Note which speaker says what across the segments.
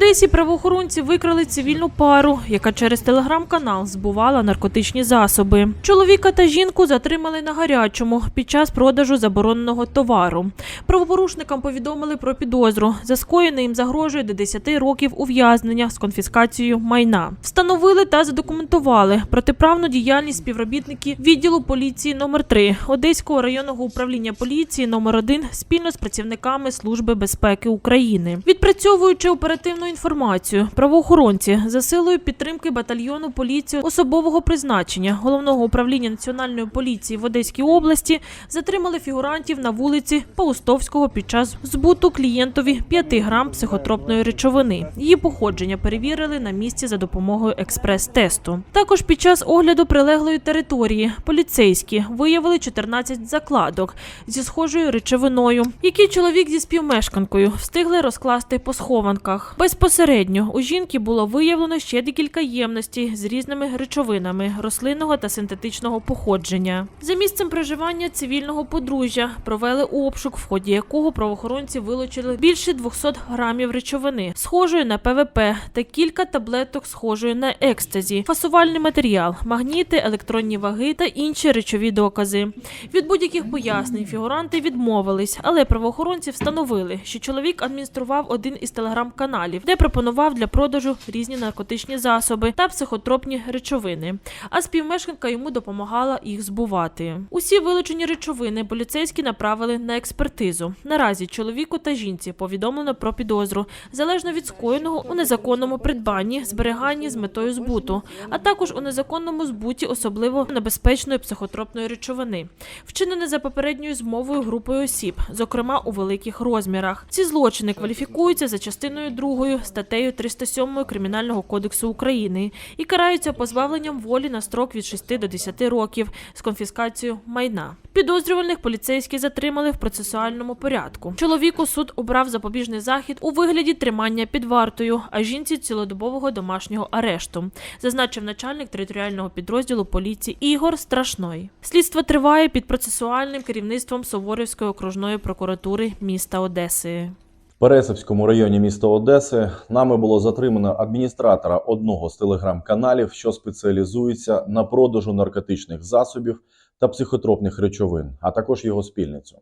Speaker 1: Одесі правоохоронці викрали цивільну пару, яка через телеграм-канал збувала наркотичні засоби. Чоловіка та жінку затримали на гарячому під час продажу забороненого товару. Правопорушникам повідомили про підозру. За скоєне їм загрожує до 10 років ув'язнення з конфіскацією майна. Встановили та задокументували протиправну діяльність співробітників відділу поліції номер 3 Одеського районного управління поліції номер 1 спільно з працівниками Служби безпеки України. Відпрацьовуючи оперативну інформацію, правоохоронці за силою підтримки батальйону поліції особового призначення головного управління національної поліції в Одеській області затримали фігурантів на вулиці Паустовського під час збуту клієнтові 5 грам психотропної речовини. Її походження перевірили на місці за допомогою експрес-тесту. Також під час огляду прилеглої території поліцейські виявили 14 закладок зі схожою речовиною, які чоловік зі співмешканкою встигли розкласти по схованках. Безпосередньо у жінки було виявлено ще декілька ємностей з різними речовинами рослинного та синтетичного походження. За місцем проживання цивільного подружжя провели обшук, в ході якого правоохоронці вилучили більше 200 грамів речовини, схожої на ПВП, та кілька таблеток, схожої на екстазі, фасувальний матеріал, магніти, електронні ваги та інші речові докази. Від будь-яких пояснень фігуранти відмовились, але правоохоронці встановили, що чоловік адміністрував один із телеграм-каналів, де пропонував для продажу різні наркотичні засоби та психотропні речовини. А співмешканка йому допомагала їх збувати. Усі вилучені речовини поліцейські направили на експертизу. Наразі чоловіку та жінці повідомлено про підозру залежно від скоєного у незаконному придбанні, зберіганні з метою збуту, а також у незаконному збуті особливо небезпечної психотропної речовини, вчинене за попередньою змовою групою осіб, зокрема у великих розмірах. Ці злочини кваліфікуються за частиною 2 статтею 307 Кримінального кодексу України і караються позбавленням волі на строк від 6 до 10 років з конфіскацією майна. Підозрюваних поліцейські затримали в процесуальному порядку. Чоловіку суд обрав запобіжний захід у вигляді тримання під вартою, а жінці цілодобового домашнього арешту, зазначив начальник територіального підрозділу поліції Ігор Страшной. Слідство триває під процесуальним керівництвом Суворівської окружної прокуратури міста Одеси.
Speaker 2: В Пересипському районі міста Одеси нами було затримано адміністратора одного з телеграм-каналів, що спеціалізується на продажу наркотичних засобів та психотропних речовин, а також його спільницю.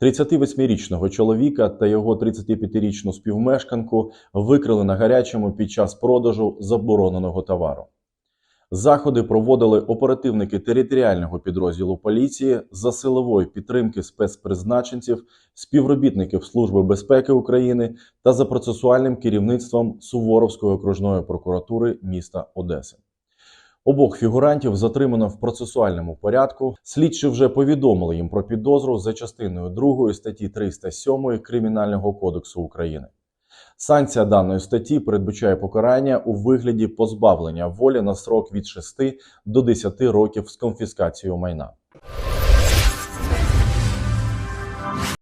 Speaker 2: 38-річного чоловіка та його 35-річну співмешканку викрили на гарячому під час продажу забороненого товару. Заходи проводили оперативники територіального підрозділу поліції за силової підтримки спецпризначенців, співробітників Служби безпеки України та за процесуальним керівництвом Суворовської окружної прокуратури міста Одеси. Обох фігурантів затримано в процесуальному порядку. Слідчі вже повідомили їм про підозру за частиною 2 статті 307 Кримінального кодексу України. Санкція даної статті передбачає покарання у вигляді позбавлення волі на срок від 6 до 10 років з конфіскацією майна.